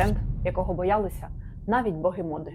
бренд, якого боялися навіть боги моди.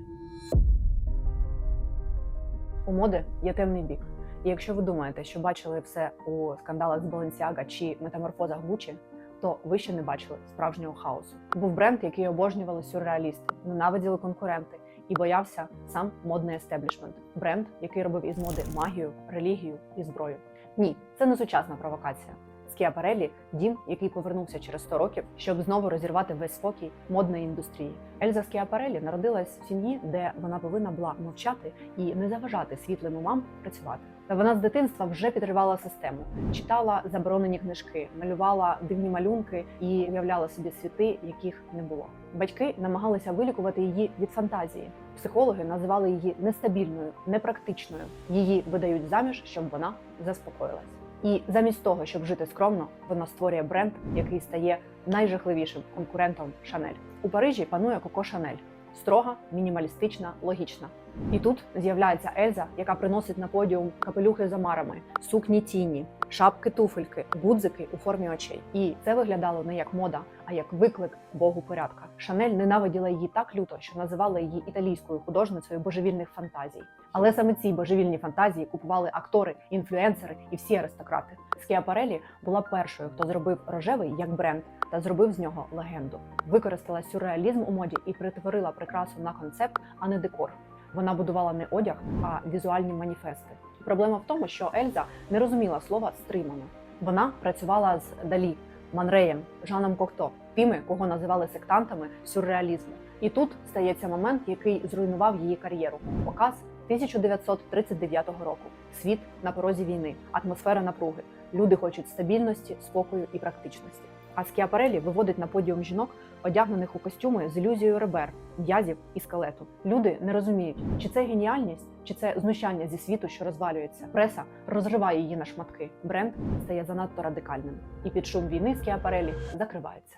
У моди є темний бік. І якщо ви думаєте, що бачили все у скандалах з Balenciaga чи метаморфозах Гучі, то ви ще не бачили справжнього хаосу. Був бренд, який обожнювали сюрреалісти, ненавиділи конкуренти і боявся сам модний естеблішмент. Бренд, який робив із моди магію, релігію і зброю. Ні, це не сучасна провокація. Скіапарелі дім, який повернувся через 100 років, щоб знову розірвати весь спокій модної індустрії. Ельза Скіапарелі народилась в сім'ї, де вона повинна була мовчати і не заважати світлим умам працювати. Та вона з дитинства вже підривала систему, читала заборонені книжки, малювала дивні малюнки і уявляла собі світи, яких не було. Батьки намагалися вилікувати її від фантазії. Психологи називали її нестабільною, непрактичною. Її видають заміж, щоб вона заспокоїлась. І замість того, щоб жити скромно, вона створює бренд, який стає найжахливішим конкурентом Шанель. У Парижі панує Коко Шанель. Строга, мінімалістична, логічна. І тут з'являється Ельза, яка приносить на подіум капелюхи з омарами, сукні тіні, шапки туфельки, гудзики у формі очей. І це виглядало не як мода, а як виклик Богу порядка. Шанель ненавиділа її так люто, що називала її італійською художницею божевільних фантазій. Але саме ці божевільні фантазії купували актори, інфлюенсери і всі аристократи. Скіапарелі була першою, хто зробив рожевий як бренд та зробив з нього легенду. Використала сюрреалізм у моді і перетворила прикрасу на концепт, а не декор. Вона будувала не одяг, а візуальні маніфести. Проблема в тому, що Ельза не розуміла слова стримано. Вона працювала з Далі, Манреєм, Жаном Кокто, тими, кого називали сектантами сюрреалізму. І тут стається момент, який зруйнував її кар'єру. Показ 1939 року. Світ на порозі війни, атмосфера напруги. Люди хочуть стабільності, спокою і практичності. А Скіапарелі виводить на подіум жінок, одягнених у костюми з ілюзією ребер, в'язів і скелету. Люди не розуміють, чи це геніальність, чи це знущання зі світу, що розвалюється. Преса розриває її на шматки. Бренд стає занадто радикальним. І під шум війни Скіапарелі закривається.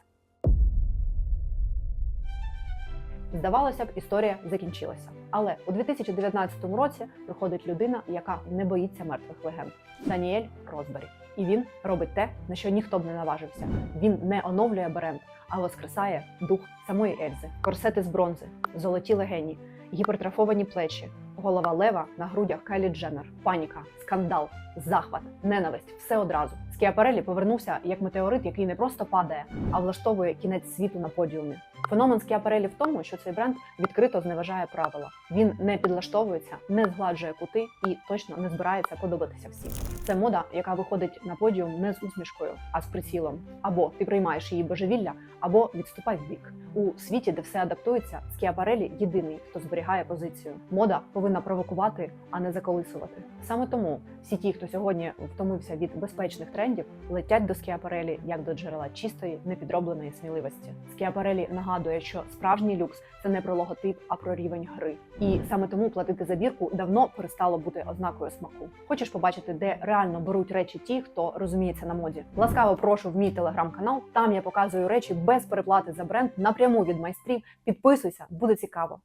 Здавалося б, історія закінчилася. Але у 2019 році приходить людина, яка не боїться мертвих легенд Даніель Розбері. І він робить те, на що ніхто б не наважився. Він не оновлює бренд, а воскресає дух самої Ельзи, корсети з бронзи, золоті легені, гіпертрофовані плечі, голова лева на грудях Кайлі Дженнер, паніка, скандал, захват, ненависть все одразу. Скіапарелі повернувся як метеорит, який не просто падає, а влаштовує кінець світу на подіумі. Феномен Скіапарелі в тому, що цей бренд відкрито зневажає правила. Він не підлаштовується, не згладжує кути і точно не збирається подобатися всім. Це мода, яка виходить на подіум не з усмішкою, а з прицілом. Або ти приймаєш її божевілля, або відступай в бік. У світі, де все адаптується, Скіапарелі єдиний, хто зберігає позицію. Мода повинна провокувати, а не заколисувати. Саме тому всі ті, хто сьогодні втомився від безпечних трендів, летять до Скіапарелі як до джерела чистої, непідробленої сміливості. Скіапарелі нагадує, що справжній люкс це не про логотип, а про рівень гри. І саме тому платити за бірку давно перестало бути ознакою смаку. Хочеш побачити, де реально беруть речі ті, хто розуміється на моді? Ласкаво прошу в мій телеграм-канал. Там я показую речі без переплати за бренд напряму від майстрів. Підписуйся, буде цікаво.